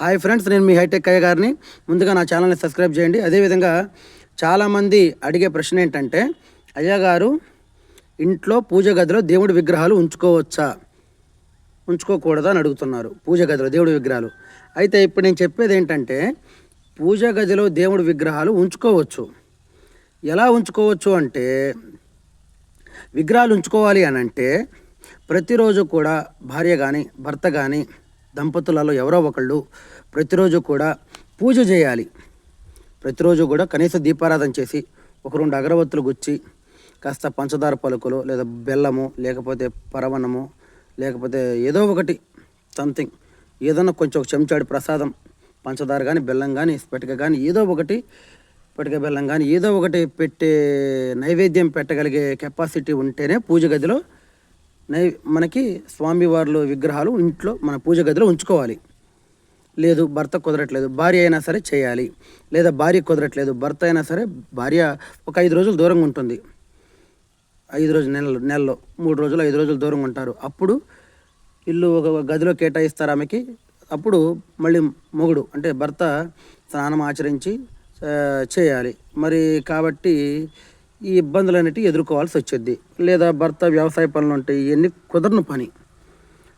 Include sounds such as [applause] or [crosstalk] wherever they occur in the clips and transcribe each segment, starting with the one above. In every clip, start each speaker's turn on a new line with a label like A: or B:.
A: Hi friends నేను మీ hitech అయ్య గారిని. ముందుగా నా ఛానల్ని సబ్స్క్రైబ్ చేయండి. అదేవిధంగా చాలామంది అడిగే ప్రశ్న ఏంటంటే అయ్య గారు ఇంట్లో పూజ గదిలో దేవుడి విగ్రహాలు ఉంచుకోవచ్చా? ఉంచుకోకూడదా అని అడుగుతున్నారు పూజ గదిలో దేవుడి విగ్రహాలు. అయితే ఇప్పుడు నేను చెప్పేది ఏంటంటే పూజ గదిలో దేవుడి విగ్రహాలు ఉంచుకోవచ్చు. ఎలా ఉంచుకోవచ్చు అంటే విగ్రహాలు ఉంచుకోవాలి అని అంటే ప్రతిరోజు కూడా భార్య కానీ భర్త కానీ దంపతులలో ఎవరో ఒకళ్ళు ప్రతిరోజు కూడా పూజ చేయాలి. ప్రతిరోజు కూడా కనీస దీపారాధన చేసి ఒక రెండు అగరబత్తులు గుచ్చి కాస్త పంచదార పలుకులు లేదా బెల్లము లేకపోతే పరవణము లేకపోతే ఏదో ఒకటి సంథింగ్. ఏదన్నా కొంచెం ఒక చెంచాడు ప్రసాదం పంచదార కానీ బెల్లం కానీ స్పటిక కానీ ఏదో ఒకటి పటిక బెల్లం కానీ ఏదో ఒకటి పెట్టే నైవేద్యం పెట్టగలిగే కెపాసిటీ ఉంటేనే పూజ గదిలో మనకి స్వామివార్లు విగ్రహాలు ఇంట్లో మన పూజ గదిలో ఉంచుకోవాలి. లేదు భర్త కుదరట్లేదు భార్య అయినా సరే చేయాలి. లేదా భార్య కుదరట్లేదు భర్త అయినా సరే భార్య ఒక ఐదు రోజులు దూరంగా ఉంటుంది. ఐదు రోజులు నెలలు నెలలో మూడు రోజులు ఐదు రోజులు దూరంగా ఉంటారు. అప్పుడు ఇల్లు ఒక గదిలో కేటాయిస్తారు ఆమెకి. అప్పుడు మళ్ళీ మొగుడు అంటే భర్త స్నానం ఆచరించి చేయాలి. మరి కాబట్టి ఈ ఇబ్బందులు అనేటివి ఎదుర్కోవాల్సి వచ్చేది లేదా భర్త వ్యవసాయ పనులు ఉంటాయి ఇవన్నీ కుదరని పని.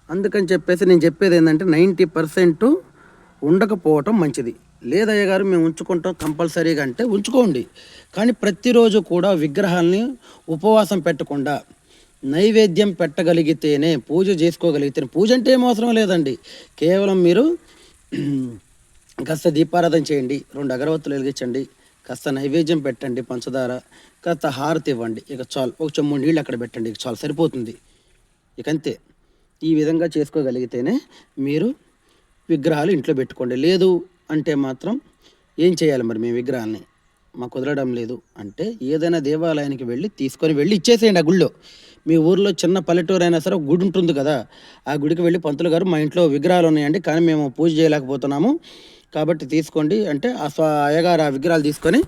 A: అందుకని చెప్పేసి నేను చెప్పేది ఏంటంటే నైంటీ పర్సెంట్ ఉండకపోవటం మంచిది. లేదయ్య గారు మేము ఉంచుకుంటాం కంపల్సరీగా అంటే ఉంచుకోండి. కానీ ప్రతిరోజు కూడా విగ్రహాల్ని ఉపవాసం పెట్టకుండా నైవేద్యం పెట్టగలిగితేనే పూజ చేసుకోగలిగితేనే పూజ అంటే ఏం అవసరం లేదండి. కేవలం మీరు [clears throat] కాస్త దీపారాధన చేయండి రెండు అగరవత్తులు వెలిగించండి కాస్త నైవేద్యం పెట్టండి పంచదార కాస్త హారతి ఇవ్వండి. ఇక చాలు ఒక చెమ్ము నీళ్ళు అక్కడ పెట్టండి. ఇక చాలు సరిపోతుంది. ఇక అంతే. ఈ విధంగా చేసుకోగలిగితేనే మీరు విగ్రహాలు ఇంట్లో పెట్టుకోండి. లేదు అంటే మాత్రం ఏం చేయాలి మరి మేము విగ్రహాన్ని మాకు కుదరడం లేదు. అంటే ఏదైనా దేవాలయానికి వెళ్ళి తీసుకొని వెళ్ళి ఇచ్చేసేయండి ఆ గుళ్ళో మీ ఊర్లో చిన్న పల్లెటూరు అయినా సరే గుడి ఉంటుంది కదా ఆ గుడికి వెళ్ళి పంతులు గారు మా ఇంట్లో విగ్రహాలు ఉన్నాయండి. కానీ మేము పూజ చేయలేకపోతున్నాము. కాబట్టి తీసుకోండి. అంటే ఆ స్వా అయ్యగారు ఆ విగ్రహాలు తీసుకొని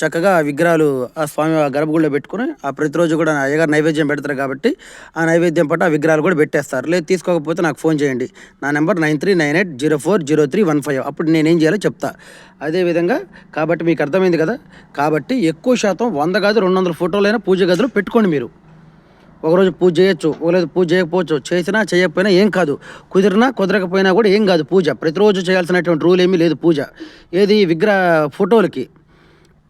A: చక్కగా ఆ విగ్రహాలు ఆ స్వామి ఆ గర్భగుడిలో పెట్టుకొని ఆ ప్రతిరోజు కూడా అయ్యగారు నైవేద్యం పెడతారు కాబట్టి ఆ నైవేద్యం పట్టు ఆ విగ్రహాలు కూడా పెట్టేస్తారు. లేదు తీసుకోకపోతే నాకు ఫోన్ చేయండి. నా number nine three nine eight zero four zero three one five అప్పుడు నేనేం చేయాలో చెప్తా. అదేవిధంగా కాబట్టి మీకు అర్థమైంది కదా? కాబట్టి ఎక్కువ శాతం వంద గదులు రెండు వందల ఫోటోలైనా పూజ గదిలో పెట్టుకోండి మీరు. ఒకరోజు పూజ చేయొచ్చు ఒకరోజు పూజ చేయకపోవచ్చు. చేసినా చేయకపోయినా ఏం కాదు. కుదిరినా కుదరకపోయినా కూడా ఏం కాదు పూజ. ప్రతిరోజు చేయాల్సినటువంటి రూల్ ఏమీ లేదు పూజ. ఏది విగ్రహ ఫోటోలకి.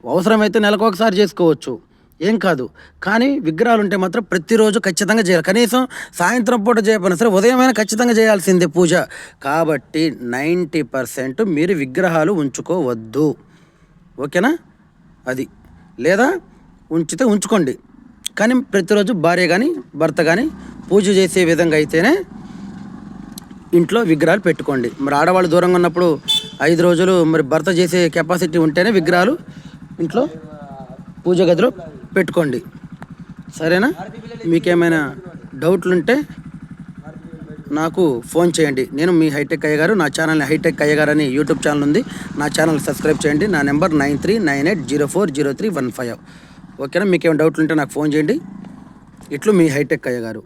A: అవసరమైతే నెలకు ఒకసారి చేసుకోవచ్చు. ఏం కాదు. కానీ విగ్రహాలు ఉంటే మాత్రం ప్రతిరోజు ఖచ్చితంగా చేయాలి. కనీసం సాయంత్రం పూట చేయకపోయినా సరే ఉదయమైనా ఖచ్చితంగా చేయాల్సిందే పూజ. కాబట్టి నైంటీ పర్సెంట్ మీరు విగ్రహాలు ఉంచుకోవద్దు. ఓకేనా? అది. లేదా ఉంచితే ఉంచుకోండి. కానీ ప్రతిరోజు భార్య కానీ భర్త కానీ పూజ చేసే విధంగా అయితేనే ఇంట్లో విగ్రహాలు పెట్టుకోండి. మరి ఆడవాళ్ళు దూరంగా ఉన్నప్పుడు ఐదు రోజులు మరి భర్త చేసే కెపాసిటీ ఉంటేనే విగ్రహాలు ఇంట్లో పూజ గదిలో పెట్టుకోండి. సరేనా? మీకేమైనా డౌట్లు ఉంటే నాకు ఫోన్ చేయండి. నేను మీ హైటెక్ అయ్య గారు నా ఛానల్ని హైటెక్ అయ్య గారు అని యూట్యూబ్ ఛానల్ ఉంది. నా ఛానల్ సబ్స్క్రైబ్ చేయండి. నా number nine three nine eight zero four zero three one five. ఓకేనా? మీకు ఏమైనా డౌట్లు ఉంటే నాకు ఫోన్ చేయండి. ఇట్లు మీ హైటెక్ అయ్య గారు